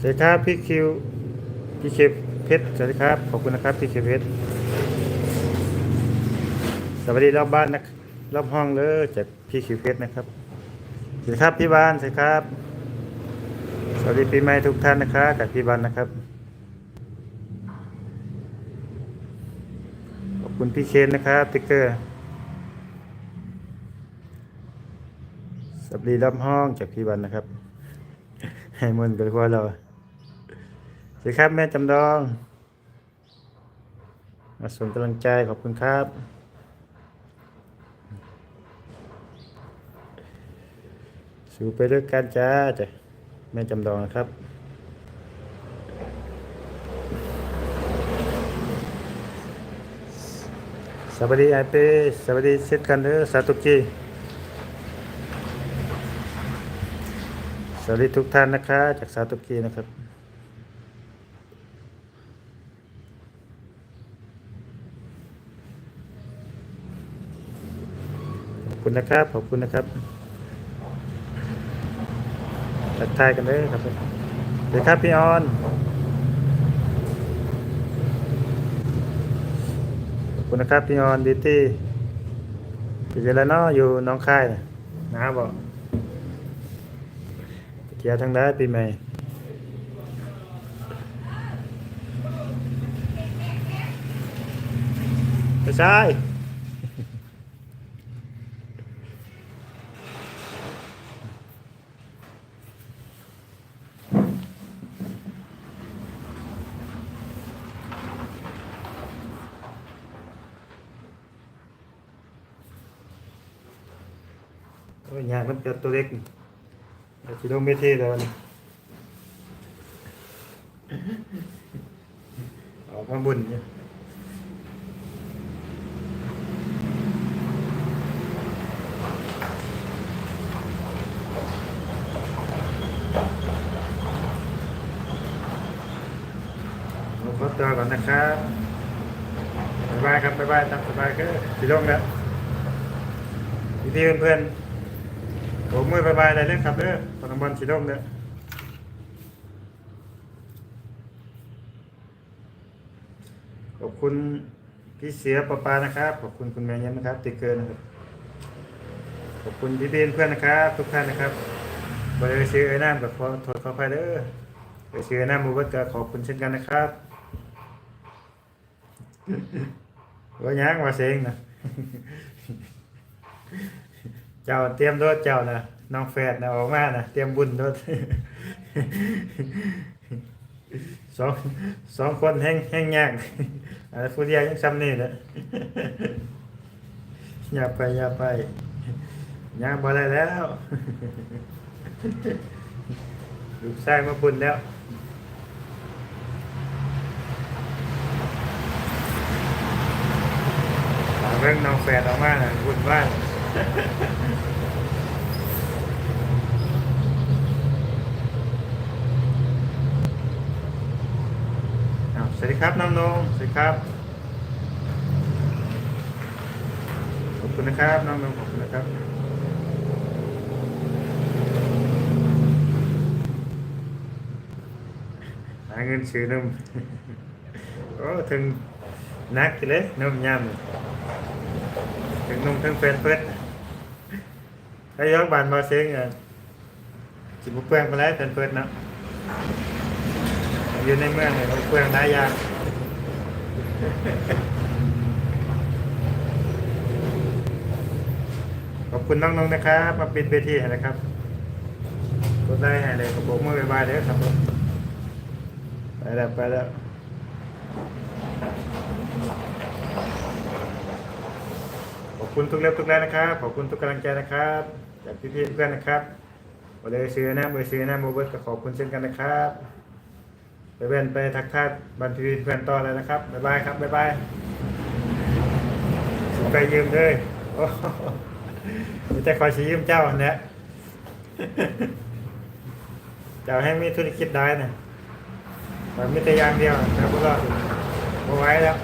สวัสดีครับพี่คิวพี่เคเพชรสวัสดีครับขอบคุณนะครับพี่เคเพชรสวัสดีรอบบ้านนะรอบห้องเลยจากพี่คิวเพชรนะครับสวัสดีครับพี่บานสวัสดีครับ สวัสดีปีใหม่ทุกท่านนะครับจากพี่บานนะครับขอบคุณพี่เคนนะครับติ๊กเกอร์สวัสดีรอบห้องจากพี่บันนะครับให้มันต์กันว่าเรา สวัสดีครับแม่จำดอง มาส่งกำลังใจขอบคุณครับ สู่ไปด้วยกันจ้าจ้ะแม่จำดองนะครับสวัสดีไอเป้สวัสดีเช่นกันเด้อสาตุกีสวัสดีทุกท่านนะคะ จากสาตุกีนะครับ ขอบ คุณนะครับ ขอบคุณนะครับทักทายกันเลยครับสวัสดีครับพี่ออนขอบคุณนะครับพี่ออนดิตี้อยู่เจริญเนาะอยู่น้องค่ายนะบอกเที่ยวทางได้ปีใหม่ไม่ใช่ โอ้ยยางมันเกิดตัวเล็กกิโลเมตรที่แล้วนี่ออกมาบุญเนี่ยผมขอตัวก่อนนะครับบ๊ายบายครับบ๊ายบายตามสบายก็สีลงแล้วพี่พี่อนเพื่อน ๆผมมือบายบายอะไรเรื่องครับเด้อปนบอลสีลงเด้อขอบคุณพี่เสียปะปานะครับ ขอบคุณคุณแม่เย็นนะครับติเกอร์นะครับขอบคุณพี่พี่เพื่อนนะครับ ทุกท่านนะครับบริเวณซื้อไอ้น้ำกับขอโทษขออภัยเด้อไปซื้อหน้ามูเบิร์ตก็ขอบคุณเช่นกันนะครับว่ายังว่าเซ็งนะ เจ้าเตรียมรถเจ้านะน้องแฟดนะออกมานะเตรียมบุญรถสองสองคนแห้งแห้งยากอะไรผู้เดียวยังซ้ำนี่แหละอย่าไปอย่าไปย่างบ่ได้แล้วลูกชายมาบุญแล้วเรื่องน้องแฟนออกมาน่ะวุ่นว่ายอ้าว สวัสดีครับน้องนงสวัสดีครับ ขอบคุณนะครับน้องนงขอบคุณนะครับ หาเงินซื้อนมโอ้ถึงนักเลยนมยำถึงนมทั้งเป็นเพิด ถ้ายกบานมาเซ็งอะจิบุเปลืองไปแล้วเป็นเพิดเนะอยู่ในเมืองเนี่ยเปลืองได้ยากขอบคุณน้องๆนะครับ มาปิดเวทีนะครับกดได้ให้เลยกระโปรงมือบายๆเด้อครับผมไปแล้วไปแล้วขอบคุณทุกเล็บทุกแรงนะครับ ขอบคุณทุกกำลังใจนะครับ จากพี่ๆเพื่อนนะครับบริซื้อนะบริซื้อนะโมเบิร์ตก็ขอบคุณเช่นกันนะครับไปเว้นไปทักทายบันทีเพื่อนต่อเลยนะครับบ๊ายบายครับบ๊ายบายไปยืมเลยโอ้มีแต่คอยชี้ยืมเจ้าเนี่ยเจ้าให้มีธุรกิจได้นะมันไม่แต่อย่างเดียวนะพวกเราเอาไว้แล้ว